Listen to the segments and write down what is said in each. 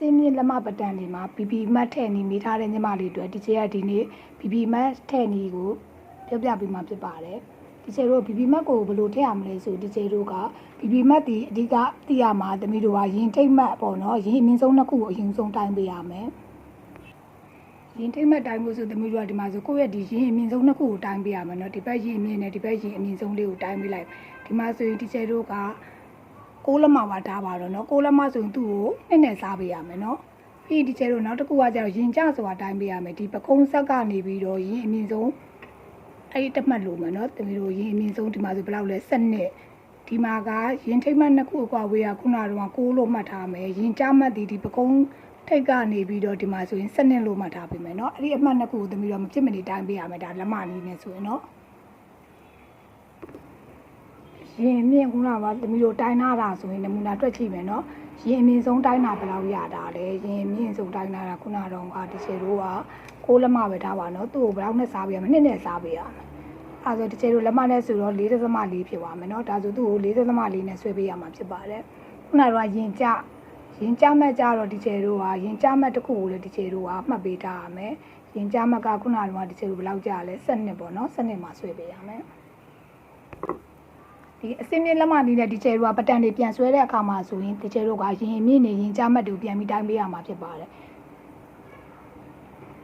စင်းမြင့်လက်မပတန်တွေမှာ BB မတ်ထဲ့နေမိထားတဲ့ညီမလေးတွေဒီချေကဒီနေ့ BB မတ်ထဲ့နေကိုပြောပြပေးမှာဖြစ်ပါတယ်ဒီချေတို့ BB မတ်ကိုဘယ်လိုထည့်ရမလဲဆိုဒီချေတို့က BB မတ်ဒီအဓိကသိရမှာသမီးတို့ကရင်ထိတ်မတ်ပေါ့နော်ရင်အမြင့်ဆုံးတစ်ခုကိုအရင်ဆုံးတိုင်းပေးရမယ်ရင်ထိတ်မတ်တိုင်းဖို့ဆိုသမီးတို့ကဒီမှာဆိုကိုယ့်ရဲ့ဒီရင်အမြင့်ဆုံးနှစ်ခုကိုတိုင်းပေးရမယ်နော်ဒီဘက်ရင်အမြင့်နဲ့ဒီဘက်ရင်အမြင့်ဆုံးလေးကိုတိုင်းပေးလိုက်ဒီမှာဆိုရင်ဒီချေတို့က ကိုးလက်မပါထားပါတော့เนาะကိုးလက်မဆိုရင်သူ့ကိုနှစ်နဲ့စားပေးရမယ်เนาะပြီးဒီကျဲတော့နောက်တစ်ခုကကျတော့ရင်ကြဆိုတာတိုင်းပေးရမယ်ဒီပကုံးဆက်ကနေပြီးတော့ရင်အမြင့်ဆုံးအဲ့ဒီတစ်မှတ်လို့မယ်เนาะတမီးတို့ရင်အမြင့်ဆုံးဒီမှာဆိုဘယ်လောက်လဲ7နှစ်ဒီမှာကရင်ထိတ်မှတ်နှစ်ခုအကွာဝေးကခုနကတော့ကိုးလို့မှတ်ထားမယ်ရင်ကြမှတ်ဒီဒီပကုံးထိတ်ကနေပြီးတော့ဒီမှာဆိုရင်7နှစ်လို့မှတ်ထားပေးမယ်เนาะအဲ့ဒီအမှတ်နှစ်ခုကိုတမီးတို့မဖြစ်မနေတိုင်းပေးရမယ်ဒါလက်မနည်းနဲ့ဆိုရင်เนาะ ရင်မြင့်ခုနကပါသမီးတို့တိုင်းနာတာဆိုရင်နမူနာတွက်ကြည့်မယ်နော်ရင်အမြင့်ဆုံးတိုင်းနာဘယ်လောက်ရတာလဲရင်မြင့်ဆုံးတိုင်းနာတာခုနတော့ကဒီချေတို့ကကိုးလက်မပဲထားပါနော်သူ့ကိုဘယ်လောက်နဲ့စားပေးရမလဲနှစ်နဲ့စားပေးရမယ်အဲဆိုဒီချေတို့လက်မနဲ့ဆိုတော့၄ .4 ဖြစ်သွားမယ်နော်ဒါဆိုသူ့ကို၄ .4 နဲ့ဆွဲပေးရမှာဖြစ်ပါတယ်ခုနတော့ရင်ကြရင်ကြမက်ကြတော့ဒီချေတို့ကရင်ကြမက်တစ်ခုကိုလည်းဒီချေတို့ကမှတ်ပေးထားရမယ်ရင်ကြမက်ကခုနကတော့ဒီချေတို့ဘယ်လောက်ကြလဲ7နှစ်ပေါ့နော်7နှစ်မှာဆွဲပေးရမယ် ဒီအစင်းမြင့်လက်မနီးနဲ့ဒီချယ်တို့ကပတန်တွေပြန်ဆွဲတဲ့အခါမှာဆိုရင်ဒီချယ်တို့ကရင်မြင့်နေရင်ကြားမှတ်တူပြန်ပြီးတိုင်းပေးရမှာဖြစ်ပါတယ်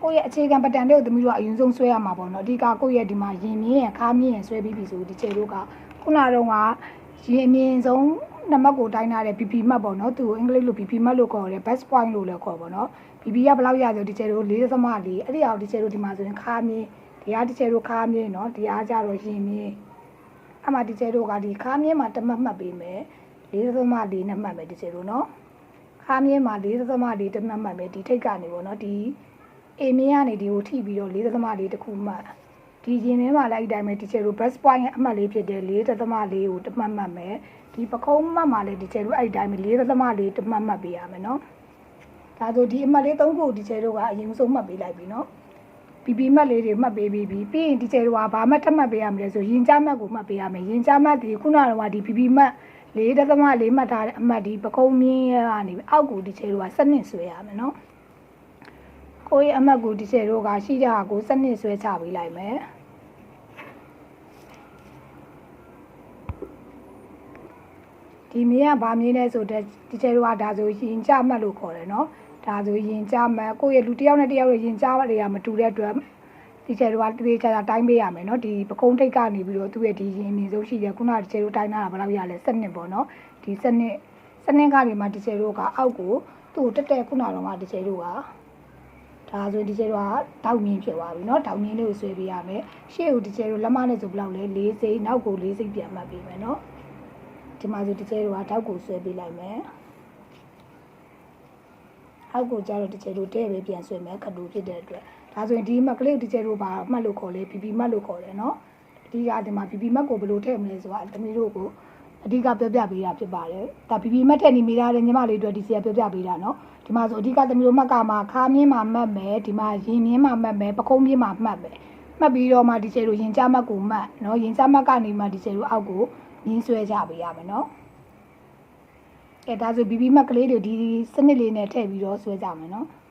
ကိုယ့်ရဲ့အခြေခံပတန်တွေကိုသမီးတို့ကအရင်ဆုံးဆွဲရမှာပေါ့နော်အဓိကကိုယ့်ရဲ့ဒီမှာရင်မြင့်ရခါမြင့်ရဆွဲပြီးပြီဆိုဒီချယ်တို့ကခုနတော့ကရင်အမြင့်ဆုံးနံပါတ်ကိုတိုင်းထားတဲ့ BP မှတ်ပေါ့နော်သူ့ကိုအင်္ဂလိပ်လို BP မှတ်လို့ခေါ်တယ် best point လို့လည်းခေါ်ပေါ့နော် BP ကဘယ်လောက်ရဆိုဒီချယ်တို့4.4အဲ့ဒီအောင်ဒီချယ်တို့ဒီမှာဆိုရင်ခါမြင့်ဒီအားဒီချယ်တို့ခါမြင့်နော်ဒီအားကြတော့ရင်မြင့် အမှဒီကျဲတို့ကဒီခါမြင်းမှာတမတ်မှတ်ပေးမယ်၄သမ၄နဲ့မှတ်မယ်ဒီကျဲတို့နော်ခါမြင်းမှာ၄သမ၄တမတ်မှတ်မယ်ဒီထိတ်ကနေပေါ့နော်ဒီအေမင်းကနေဒီကိုထိပြီးတော့၄သမ၄တစ်ခုမှတ်ဒီရင်ထဲမှာလိုက်တိုင်းပဲဒီကျဲတို့ best point အမှတ်လေးဖြစ်တယ်၄သမ၄ကိုတမတ်မှတ်မယ်ဒီပကုံးမှတ်မှာလည်းဒီကျဲတို့အဲ့တိုင်းပဲ၄သမ၄တမတ်မှတ်ပေးရမယ်နော်ဒါဆိုဒီအမှတ်လေး၃ခုဒီကျဲတို့ကအရင်ဆုံးမှတ်ပေးလိုက်ပြီနော် ဘီဘီမတ်လေးတွေမှတ်ပေးပြီးပြီပြီးရင်ဒီကျယ်တော့ဘာမှတ်ထပ်မှတ်ပေးရမလဲဆိုရင်ကြားမတ်ကိုမှတ်ပေးရမယ်ရင်ကြားမတ်ဒီခုနကတော့ဒီဘီဘီမတ်လေးဒသမလေးမှတ်ထားတဲ့အမှတ်ဒီပကုံးမြင်းကနေအောက်ကိုဒီကျယ်တော့စနစ်ဆွဲရမယ်နော်ကိုယ့်ရဲ့အမှတ်ကိုဒီကျယ်တော့ကရှိကြတာကိုစနစ်ဆွဲချပေးလိုက်မယ်ဒီမြင်းကဗာမြင်းလဲဆိုတဲ့ဒီကျယ်တော့ကဒါဆိုရင်ကြမတ်လို့ခေါ်တယ်နော် ဒါဆိုရင်ကြမတ်ကိုယ့်ရဲ့လူတစ်ယောက်နဲ့တစ်ယောက်ရဲ့ရင်ကြားတွေကမတူတဲ့အတွက်ဒီကျယ်တော့ကတေးချာချာတိုင်းပေးရမယ်နော်ဒီပကုံးထိတ်ကနေပြီးတော့သူ့ရဲ့ဒီရင်နေဆုံးရှိတယ်ခုနကဒီကျယ်တော့တိုင်းလာတာဘယ်လောက်ရလဲစနစ်ပေါ့နော်ဒီစနစ်စနစ်ကနေမှဒီကျယ်တော့ကအောက်ကိုသူ့ကိုတက်တက်ခုနတော့မှဒီကျယ်တော့ကဒါဆိုဒီကျယ်တော့ကတောက်မြင်းဖြစ်သွားပြီเนาะတောက်မြင်းလေးကိုဆွဲပေးရမယ်ရှေ့ကိုဒီကျယ်တော့လက်မနဲ့ဆိုဘယ်လောက်လဲ၄စိမ့်နောက်ကို၄စိမ့်ပြန်မှတ်ပေးမယ်เนาะဒီမှာဆိုဒီကျယ်တော့ကတောက်ကိုဆွဲပေးလိုက်မယ် အောက်ကိုကျတော့ teacher တို့တဲ့ပဲပြန်ဆွဲမယ်ခတူဖြစ်တဲ့အတွက်ဒါဆိုရင်ဒီမှာ click teacher တို့ဘာမှတ်လို့ခေါ်လဲ PP မှတ်လို့ခေါ်တယ်နော်အဓိကဒီမှာ PP မှတ်ကိုဘယ်လိုထည့်မလဲဆိုတာတမီးတို့ကိုအဓိကပြောပြပေးတာဖြစ်ပါတယ်ဒါ PP မှတ်ထည့်နေမိတာလေညီမလေးတို့ဒီဆရာပြောပြပေးတာနော်ဒီမှာဆိုအဓိကတမီးတို့မှတ်ကမှာခါမြင်းမှာမှတ်မယ်ဒီမှာရင်မြင်းမှာမှတ်မယ်ပခုံးမြင်းမှာမှတ်မယ်မှတ်ပြီးတော့မှဒီဆယ်တို့ရင်ကြမှတ်ကိုမှတ်နော်ရင်ကြမှတ်ကနေမှဒီဆယ်တို့အောက်ကိုရင်းဆွဲကြပေးရမယ်နော် ကဲဒါဆို BB မှတ်ကလေးတွေဒီစနစ်လေးနဲ့ထည့်ပြီးတော့ဆွဲကြမယ်နော်။